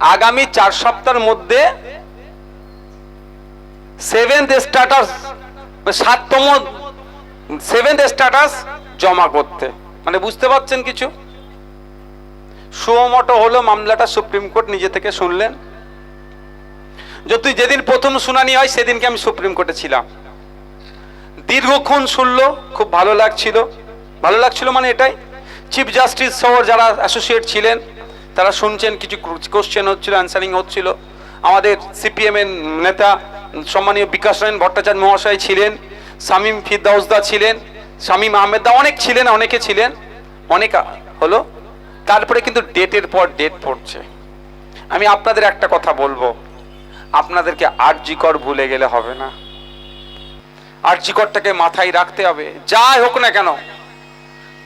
আগামী চার সপ্তাহের মধ্যে সেভেন্থ স্ট্যাটাস সাততম সেভেন্থ স্ট্যাটাস জমা করতে। মানে বুঝতে পারছেন কিছু? সুমটো হলো মামলাটা সুপ্রিম কোর্ট নিজে থেকে শুনলেন। যদি যেদিন প্রথম শুনানি হয়, সেদিনকে আমি সুপ্রিম কোর্টে ছিলাম। দীর্ঘক্ষণ শুনলো, খুব ভালো লাগছিল। ভালো লাগছিল মানে এটাই। চিফ জাস্টিস সহ যারা অ্যাসোসিয়েট ছিলেন তারা শুনছেন, কিছু কোশ্চেন হচ্ছিল অ্যান্সারিং হচ্ছিল। আমাদের সিপিএম এর নেতা, সম্মানীয় বিকাশ রায়ন ভট্টাচার্য মহাশয় ছিলেন, শামীম ফিরদাউসদা ছিলেন, শামীম আহমেদদা অনেক ছিলেন, অনেকে ছিলেন, অনেক হলো। তারপরে কিন্তু ডেটের পর ডেট পড়ছে। আমি আপনাদের একটা কথা বলব, আপনাদেরকে আরজিকর ভুলে গেলে হবে না। আরজিকরটাকে মাথায় রাখতে হবে, যাই হোক না কেন।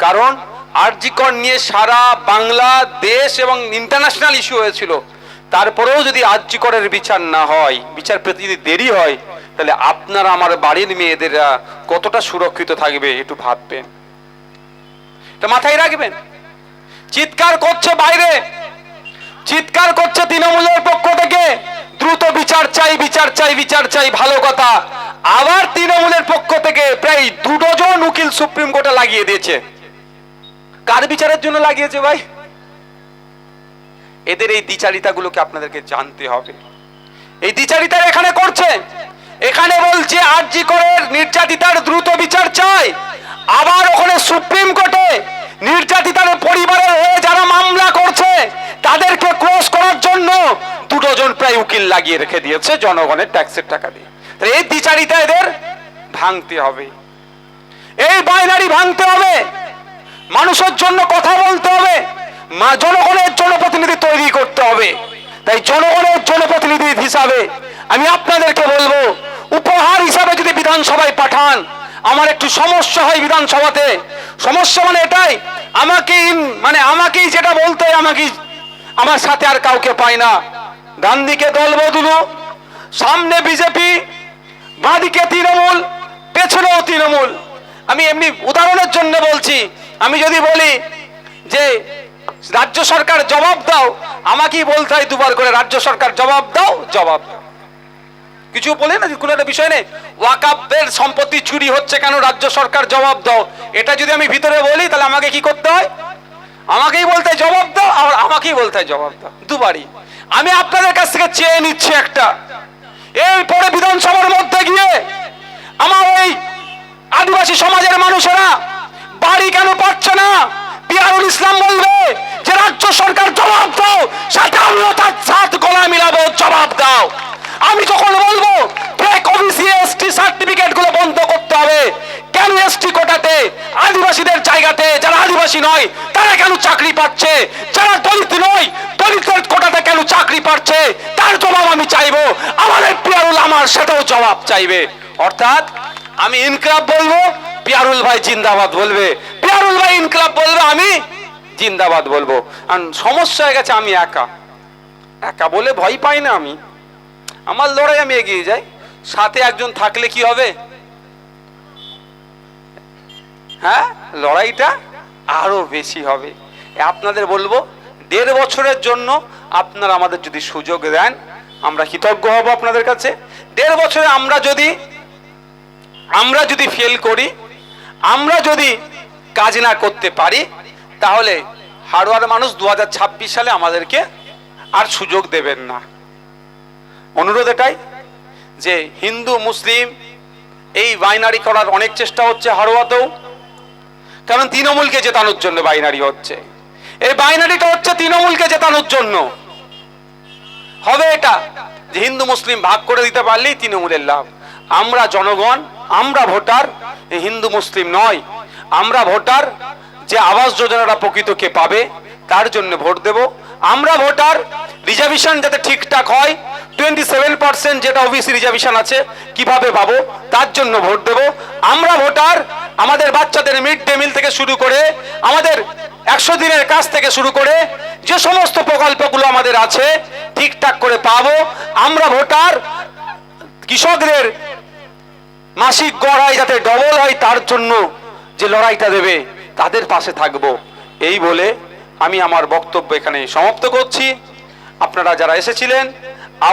কারণ আরজিকর নিয়ে সারা বাংলা দেশ এবং ইন্টারন্যাশনাল ইস্যু হয়েছিল। তারপরেও যদি আরজিকরের বিচার না হয়, বিচার পেতে যদি দেরি হয়, তাহলে আপনারা আমার বাড়ির মেয়েদেরা কতটা সুরক্ষিত থাকবে একটু ভাববেন। এটা মাথায় রাখবেন। চিৎকার করছে বাইরে। চিৎকার করছে তৃণমূলের পক্ষ থেকে। দ্রুত বিচার চাই বিচার চাই বিচার চাই, ভালো কথা। আবার তৃণমূলের পক্ষ থেকে প্রায় দু ডজন উকিল সুপ্রিম কোর্টে লাগিয়ে দিয়েছে। কার বিচারের জন্য লাগিয়েছে ভাই? এদের এই দ্বিচারিতাগুলোকে আপনাদেরকে জানতে হবে। এই দ্বিচারিতা এখানে করছে। এখানে বলছে, আরজি করের নির্যাতিতার দ্রুত বিচার চাই। আবার ওখানে সুপ্রিম কোর্টে নির্যাতিতার পরিবারের হয়ে যারা মামলা করছে, তাদেরকে ক্লোজ করার জন্য দুটো জন প্রায় উকিল লাগিয়ে রেখে দিয়েছে জনগণের ট্যাক্সের টাকা দিয়ে। তাহলে এই দ্বিচারিতা এদের ভাঙতে হবে। এই বাইনারি ভাঙতে হবে। মানুষের জন্য কথা বলতে হবে, মা জনগণের জনপ্রতিনিধি তৈরি করতে হবে। তাই জনগণের জনপ্রতিনিধি হিসাবে আমি আপনাদেরকে বলব, উপহার হিসাবে যদি বিধানসভায় পাঠান, আমার একটু সমস্যা হয় বিধানসভাতে। সমস্যা মানে এটাই, আমাকেই মানে আমাকেই যেটা বলতে হয় আমাকেই, আমার সাথে আর কাউকে পাই না। ডান দিকে দল বদলু, সামনে বিজেপি, বাঁদিকে তৃণমূল, পেছনেও তৃণমূল। আমি এমনি উদাহরণের জন্য বলছি আমি যদি বলি যে রাজ্য সরকার জবাব দাও, আমাকেই বলতে হয় দুবার করে, রাজ্য সরকার জবাব দাও, জবাব কিছু বলে না, কোনো একটা বিষয় নেই। ওয়াকাবের সম্পত্তি চুরি হচ্ছে কেন, রাজ্য সরকার জবাব দাও। এটা যদি আমি ভিতরে বলি, তাহলে আমাকে কি করতে হয়? আমাকেই বলতে জবাব দাও আর আমাকেই বলতে জবাব দাও। দুবারই। আমি আপনাদের কাছ থেকে চেয়ে নিচ্ছি একটা। এরপরে বিধানসভার মধ্যে গিয়ে আমার ওই আদিবাসী সমাজের মানুষেরা বাড়ি কেন পাচ্ছে না পিয়ারুল ইসলাম বলবে যে রাজ্য সরকার জবাব দাও তার সাথ গলা মিলাবো, জবাব দাও। আমি যখন বলব ফেক ওবিসি এসটি সার্টিফিকেটগুলো বন্ধ করতে হবে। কেন এসটি কোটাতে? আদিবাসীদের জায়গাতে, যারা আদিবাসী নয়, তারা কেন চাকরি পাচ্ছে? যারা দলিত নয় দলিতের কোটাতে কেন চাকরি পাচ্ছে? তার জবাব আমি চাইব। আমাদের পিয়ারুল আমার সাথেও জবাব চাইবে। অর্থাৎ আমি ইনকলাব বলব, পিয়ারুল ভাই জিন্দাবাদ বলবে। পিয়ারুল ভাই ইনকলাব বলবে, আমি জিন্দাবাদ বলব। আর সমস্যা হয়ে গেছে, আমি একা। একা বলে ভয় পাই না আমি। আমার লড়াই আমি এগিয়ে যাই। সাথে একজন থাকলে কি হবে? হ্যাঁ? লড়াইটা আরও বেশি হবে। আপনাদের বলব, দেড় বছরের জন্য আপনারা আমাদের যদি সুযোগ দেন, আমরা কৃতজ্ঞ হব আপনাদের কাছে। দেড় বছরে আমরা যদি আমরা যদি ফেল করি, আমরা যদি কাজ না করতে পারি, তাহলে হাড়োয়ার মানুষ দু হাজার ছাব্বিশ সালে আমাদেরকে আর সুযোগ দেবেন না। অনুরোধ এটাই যে হিন্দু, মুসলিম, এই বাইনারি করার অনেক চেষ্টা হচ্ছে হাড়োয়াতেও কারণ তৃণমূলকে জেতানোর জন্য বাইনারি হচ্ছে। এই বাইনারিটা হচ্ছে তৃণমূলকে জেতানোর জন্য। হবে এটা যে হিন্দু, মুসলিম ভাগ করে দিতে পারলেই তৃণমূলের লাভ। আমরা জনগণ, আমরা ভোটার হিন্দু, মুসলিম নয়। আমরা ভোটার যে আবাস যোজনাটা প্রকৃতকে পাবে তার জন্য ভোট দেব? আমরা ভোটার রিজার্ভেশন যাতে ঠিকঠাক হয় টোয়েন্টি সেভেন পার্সেন্ট যেটা ওবিসি রিজার্ভেশন আছে, কীভাবে পাবো, তার জন্য ভোট দেব। আমরা ভোটার, আমাদের বাচ্চাদের মিড ডে মিল থেকে শুরু করে, আমাদের একশো দিনের কাজ থেকে শুরু করে, যে সমস্ত প্রকল্পগুলো আমাদের আছে, ঠিকঠাক করে পাবো। আমরা ভোটার, কৃষকদের মাসিক গড়াই যাতে ডবল হয়, তার জন্য যে লড়াইটা দেবে, তাদের পাশে থাকব। এই বলে আমি আমার বক্তব্য এখানে সমাপ্ত করছি। আপনারা যারা এসেছিলেন